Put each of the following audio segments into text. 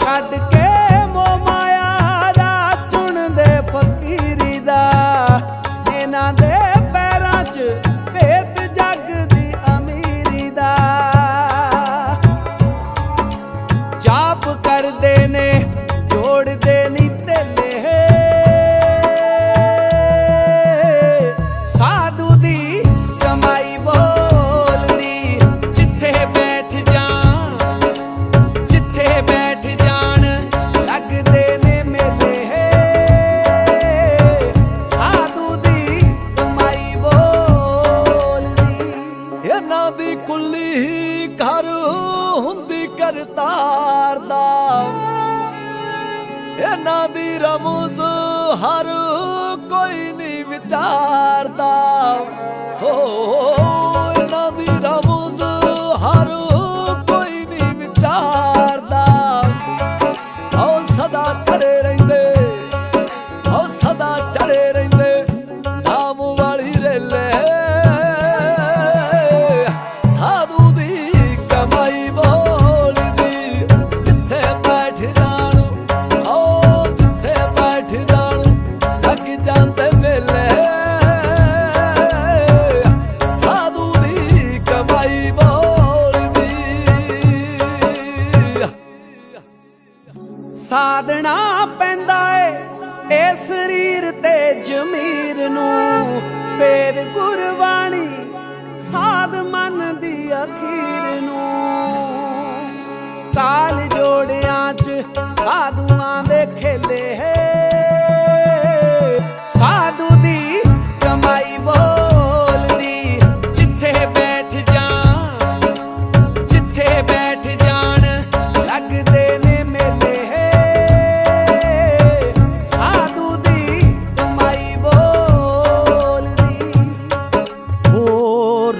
ਛੱਡ ਕੇ ਹੁੰਦੀ ਕਰਤਾਰ ਦਾ। ਇਹਨਾਂ ਦੀ ਰਮਜ਼ ਹਰ ਕੋਈ ਨਹੀਂ ਵਿਚਾਰਦਾ। ਹੋ ਸਾਧਣਾ ਪੈਂਦਾ ਏ ਇਹ ਸਰੀਰ ਤੇ ਜ਼ਮੀਰ ਨੂੰ। ਫੇਰ ਗੁਰਬਾਣੀ ਸਾਧ ਮਨ ਦੀ ਅਖੀਰ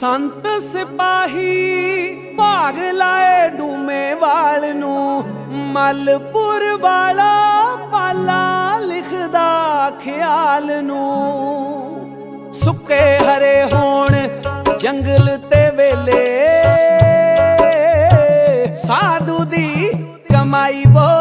ਸੰਤ ਸਿਪਾਹੀ ਭਾਗ ਲਾਏ ਡੂਮੇ ਵਾਲ ਨੂੰ। ਮਲਪੁਰ ਵਾਲਾ ਪਾਲਾ ਲਿਖਦਾ ਖਿਆਲ ਨੂੰ। ਸੁੱਕੇ ਹਰੇ ਹੋਣ ਜੰਗਲ ਤੇ ਵੇਲੇ। ਸਾਧੂ ਦੀ ਕਮਾਈ ਬੋ